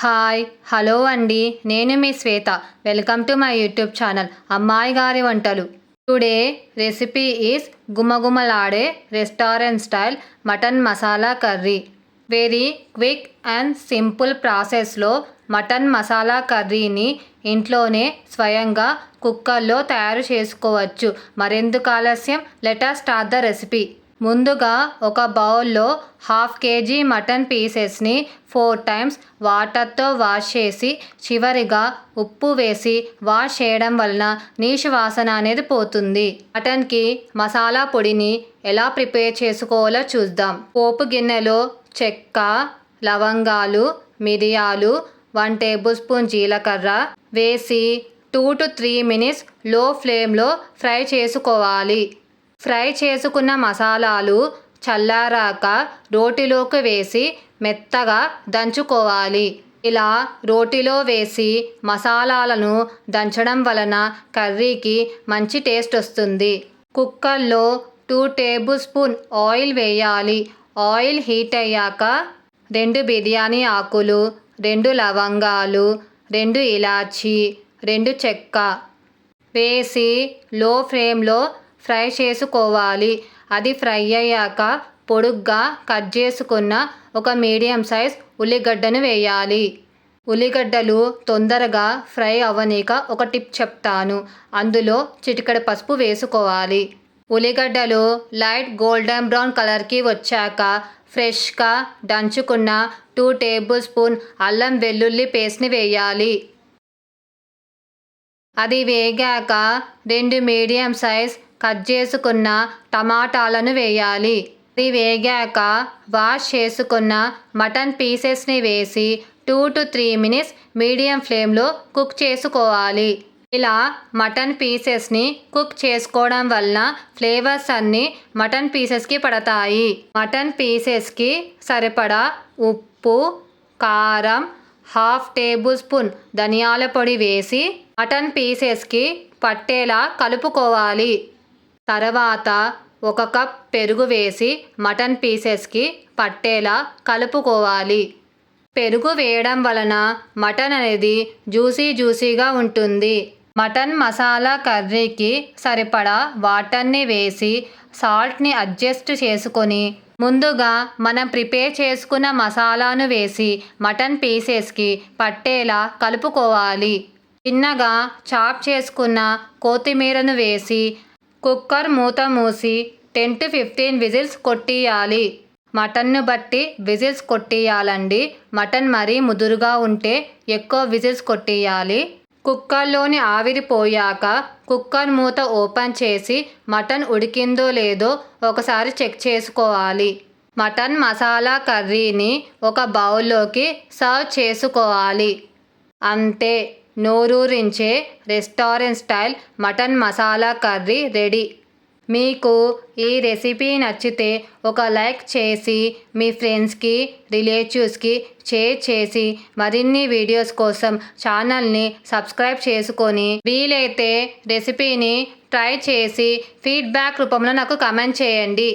Hi hello అండి. నేను మీ Shweta. Welcome to my YouTube channel. అమ్మాయి గారి వంటలు. టుడే రెసిపీ ఈస్ గుమగుమలాడే restaurant style mutton masala curry. Very quick and simple ప్రాసెస్లో మటన్ మసాలా కర్రీని ఇంట్లోనే స్వయంగా కుక్కర్లో తయారు చేసుకోవచ్చు. మరెందుకు ఆలస్యం? Let's start the recipe. ముందుగా ఒక బౌల్లో హాఫ్ కేజీ మటన్ పీసెస్ని ఫోర్ టైమ్స్ వాటర్తో వాష్ చేసి చివరిగా ఉప్పు వేసి వాష్ చేయడం వలన నీచు వాసన అనేది పోతుంది. మటన్కి మసాలా పొడిని ఎలా ప్రిపేర్ చేసుకోవాలో చూద్దాం. పోపు గిన్నెలో చెక్క లవంగాలు మిరియాలు వన్ టేబుల్ స్పూన్ జీలకర్ర వేసి టూ టు త్రీ మినిట్స్లో ఫ్లేమ్లో ఫ్రై చేసుకోవాలి. ఫ్రై చేసుకున్న మసాలాలు చల్లారాక రోటిలోకి వేసి మెత్తగా దంచుకోవాలి. ఇలా రోటిలో వేసి మసాలాలను దంచడం వలన కర్రీకి మంచి టేస్ట్ వస్తుంది. కుక్కర్లో టూ టేబుల్ స్పూన్ ఆయిల్ వేయాలి. ఆయిల్ హీట్ అయ్యాక రెండు బిర్యానీ ఆకులు రెండు లవంగాలు రెండు ఇలాచి రెండు చెక్క వేసి లో ఫ్లేమ్లో ఫ్రై చేసుకోవాలి. అది ఫ్రై అయ్యాక పొడుగ్గా కట్ చేసుకున్న ఒక మీడియం సైజ్ ఉల్లిగడ్డను వేయాలి. ఉల్లిగడ్డలు తొందరగా ఫ్రై అవ్వనీక ఒక టిప్ చెప్తాను. అందులో చిటికడ పసుపు వేసుకోవాలి. ఉల్లిగడ్డలు లైట్ గోల్డెన్ బ్రౌన్ కలర్కి వచ్చాక ఫ్రెష్గా దంచుకున్న టూ టేబుల్ స్పూన్ అల్లం వెల్లుల్లి పేస్ట్ని వేయాలి. అది వేగాక రెండు మీడియం సైజ్ కట్ చేసుకున్న టమాటాలను వేయాలి. అది వేగాక వాష్ చేసుకున్న మటన్ పీసెస్ని వేసి two to three minutes medium ఫ్లేమ్లో కుక్ చేసుకోవాలి. ఇలా మటన్ పీసెస్ని కుక్ చేసుకోవడం వలన ఫ్లేవర్స్ అన్నీ మటన్ పీసెస్కి పడతాయి. మటన్ పీసెస్కి సరిపడా ఉప్పు కారం హాఫ్ టేబుల్ స్పూన్ ధనియాల పొడి వేసి మటన్ పీసెస్కి పట్టేలా కలుపుకోవాలి. తర్వాత ఒక కప్ పెరుగు వేసి మటన్ పీసెస్కి పట్టేలా కలుపుకోవాలి. పెరుగు వేయడం వలన మటన్ అనేది జ్యూసీ జ్యూసీగా ఉంటుంది. మటన్ మసాలా కర్రీకి సరిపడా వాటర్ని వేసి సాల్ట్ని అడ్జస్ట్ చేసుకొని ముందుగా మనం ప్రిపేర్ చేసుకున్న మసాలాను వేసి మటన్ పీసెస్కి పట్టేలా కలుపుకోవాలి. చిన్నగా చాప్ చేసుకున్న కొత్తిమీరను వేసి కుక్కర్ మూత మూసి టెన్ టు ఫిఫ్టీన్ విజిల్స్ కొట్టియాలి మటన్ను బట్టి విజిల్స్ కొట్టియాలండి మటన్ మరీ ముదురుగా ఉంటే ఎక్కువ విజిల్స్ కొట్టియాలి కుక్కర్లోని ఆవిరి పోయాక కుక్కర్ మూత ఓపెన్ చేసి మటన్ ఉడికిందో లేదో ఒకసారి చెక్ చేసుకోవాలి. మటన్ మసాలా కర్రీని ఒక బౌల్లోకి సర్వ్ చేసుకోవాలి. అంతే. నోరూరించే restaurant style mutton masala curry ready. మీకు ఈ రెసిపీ నచ్చితే ఒక లైక్ చేసి మీ ఫ్రెండ్స్కి రిలేటివ్స్కి షేర్ చేసి మరిన్ని వీడియోస్ కోసం ఛానల్ని సబ్స్క్రైబ్ చేసుకొని వీలైతే రెసిపీని ట్రై చేసి ఫీడ్బ్యాక్ రూపంలో నాకు కమెంట్ చేయండి.